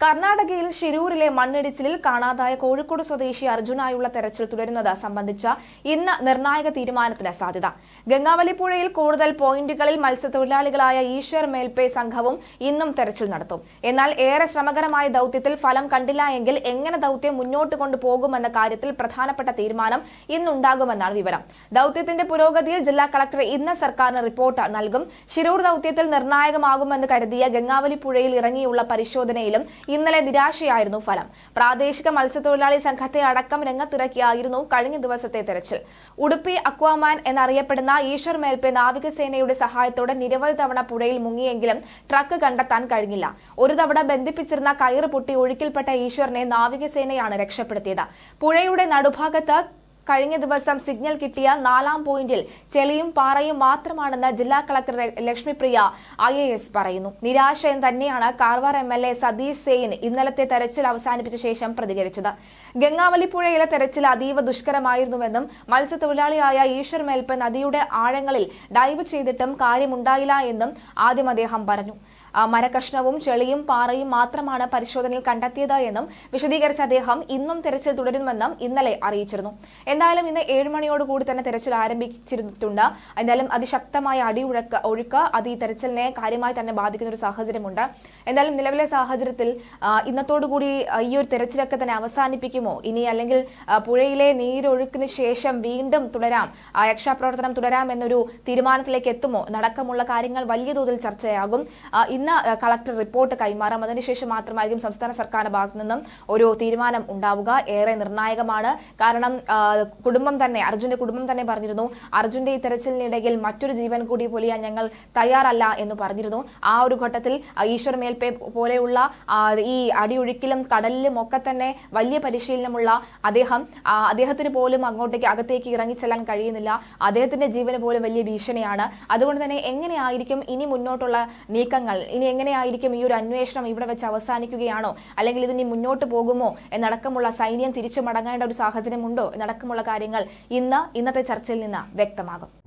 കർണാടകയിൽ ഷിരൂരിലെ മണ്ണിടിച്ചിലിൽ കാണാതായ കോഴിക്കോട് സ്വദേശി അർജുനായുള്ള തെരച്ചിൽ തുടരുന്നത് സംബന്ധിച്ച ഇന്ന് നിർണായക തീരുമാനത്തിന് സാധ്യത. ഗംഗാവലിപ്പുഴയിൽ കൂടുതൽ പോയിന്റുകളിൽ മത്സ്യത്തൊഴിലാളികളായ ഈശ്വർ മേൽപേ സംഘവും ഇന്നും തെരച്ചിൽ നടത്തും. എന്നാൽ ഏറെ ശ്രമകരമായ ദൌത്യത്തിൽ ഫലം കണ്ടില്ല എങ്കിൽ എങ്ങനെ ദൌത്യം മുന്നോട്ട് കൊണ്ടുപോകുമെന്ന കാര്യത്തിൽ പ്രധാനപ്പെട്ട തീരുമാനം ഇന്നുണ്ടാകുമെന്നാണ് വിവരം. ദൌത്യത്തിന്റെ പുരോഗതിയിൽ ജില്ലാ കളക്ടർ ഇന്ന് സർക്കാരിന് റിപ്പോർട്ട് നൽകും. ശിരൂർ ദൌത്യത്തിൽ നിർണായകമാകുമെന്ന് കരുതിയ ഗംഗാവലിപ്പുഴയിൽ ഇറങ്ങിയുള്ള പരിശോധനയിലും ഇന്നലെ നിരാശയായിരുന്നു ഫലം. പ്രാദേശിക മത്സ്യത്തൊഴിലാളി സംഘത്തെ അടക്കം രംഗത്തിറക്കിയായിരുന്നു കഴിഞ്ഞ ദിവസത്തെ തെരച്ചിൽ. ഉടുപ്പി അക്വാമാൻ എന്നറിയപ്പെടുന്ന ഈശ്വർ മേൽപ്പെ നാവികസേനയുടെ സഹായത്തോടെ നിരവധി തവണ പുഴയിൽ മുങ്ങിയെങ്കിലും ട്രക്ക് കണ്ടെത്താൻ കഴിഞ്ഞില്ല. ഒരു തവണ ബന്ധിപ്പിച്ചിരുന്ന കയറ് പൊട്ടി ഒഴുക്കിൽപ്പെട്ട ഈശ്വറിനെ നാവികസേനയാണ് രക്ഷപ്പെടുത്തിയത്. പുഴയുടെ നടുഭാഗത്ത് കഴിഞ്ഞ ദിവസം സിഗ്നൽ കിട്ടിയ നാലാം പോയിന്റിൽ ചെളിയും പാറയും മാത്രമാണെന്ന് ജില്ലാ കളക്ടർ ലക്ഷ്മിപ്രിയ ഐ എ പറയുന്നു. നിരാശയം തന്നെയാണ് Karwar M L A Satish Sail ഇന്നലത്തെ തെരച്ചിൽ അവസാനിപ്പിച്ച ശേഷം പ്രതികരിച്ചത്. ഗംഗാവലി പുഴയിലെ തെരച്ചിൽ അതീവ ദുഷ്കരമായിരുന്നുവെന്നും മത്സ്യത്തൊഴിലാളിയായ ഈശ്വർ മേൽപ്പ് നദിയുടെ ആഴങ്ങളിൽ ഡൈവ് ചെയ്തിട്ടും കാര്യമുണ്ടായില്ല എന്നും ആദ്യം അദ്ദേഹം പറഞ്ഞു. മരകഷ്ണവും ചെളിയും പാറയും മാത്രമാണ് പരിശോധനയിൽ കണ്ടെത്തിയത് എന്നും വിശദീകരിച്ച അദ്ദേഹം ഇന്നും തെരച്ചിൽ തുടരുമെന്നും ഇന്നലെ അറിയിച്ചിരുന്നു. എന്തായാലും ഇന്ന് ഏഴ് മണിയോടുകൂടി തന്നെ തെരച്ചിൽ ആരംഭിച്ചിരുന്നിട്ടുണ്ട്. എന്തായാലും അതിശക്തമായ അടിയൊഴുക്ക് ഒഴുക്ക് അത് ഈ തെരച്ചിലിനെ കാര്യമായി തന്നെ ബാധിക്കുന്ന ഒരു സാഹചര്യമുണ്ട്. എന്തായാലും നിലവിലെ സാഹചര്യത്തിൽ ഇന്നത്തോടുകൂടി ഈ ഒരു തെരച്ചിലൊക്കെ തന്നെ അവസാനിപ്പിക്കുമോ? ഇനി അല്ലെങ്കിൽ പുഴയിലെ നീരൊഴുക്കിന് ശേഷം വീണ്ടും തുടരാം രക്ഷാപ്രവർത്തനം തുടരാം എന്നൊരു തീരുമാനത്തിലേക്ക് എത്തുമോ? നടക്കമുള്ള കാര്യങ്ങൾ വലിയ തോതിൽ ചർച്ചയാകും. ഇന്ന് കളക്ടർ റിപ്പോർട്ട് കൈമാറാം. അതിനുശേഷം മാത്രമായിരിക്കും സംസ്ഥാന സർക്കാരിന്റെ ഭാഗത്തു നിന്നും ഒരു തീരുമാനം ഉണ്ടാവുക. ഏറെ നിർണായകമാണ്. കാരണം കുടുംബം തന്നെ അർജുന്റെ കുടുംബം തന്നെ പറഞ്ഞിരുന്നു അർജുന്റെ ഈ തെരച്ചിലിനിടയിൽ മറ്റൊരു ജീവൻ കൂടി പൊലിയാൻ ഞങ്ങൾ തയ്യാറല്ല എന്ന് പറഞ്ഞിരുന്നു. ആ ഒരു ഘട്ടത്തിൽ ഈശ്വർ മേൽപ്പേ പോലെയുള്ള ഈ അടിയൊഴുക്കിലും കടലിലും ഒക്കെ തന്നെ വലിയ പരിശീലനമുള്ള അദ്ദേഹം അദ്ദേഹത്തിന് പോലും അങ്ങോട്ടേക്ക് അകത്തേക്ക് ഇറങ്ങിച്ചെല്ലാൻ കഴിയുന്നില്ല. അദ്ദേഹത്തിന്റെ ജീവന് പോലും വലിയ ഭീഷണിയാണ്. അതുകൊണ്ട് തന്നെ എങ്ങനെയായിരിക്കും ഇനി മുന്നോട്ടുള്ള നീക്കങ്ങൾ? ഇനി എങ്ങനെയായിരിക്കും ഈ ഒരു അന്വേഷണം ഇവിടെ വെച്ച് അവസാനിക്കുകയാണോ? അല്ലെങ്കിൽ ഇതിനി മുന്നോട്ട് പോകുമോ? എന്നടക്കമുള്ള സൈന്യം തിരിച്ചു മടങ്ങേണ്ട ഒരു സാഹചര്യമുണ്ടോ? എന്നടക്കമുള്ള കാര്യങ്ങൾ ഇന്ന് ഇന്നത്തെ ചർച്ചയിൽ നിന്ന് വ്യക്തമാകും.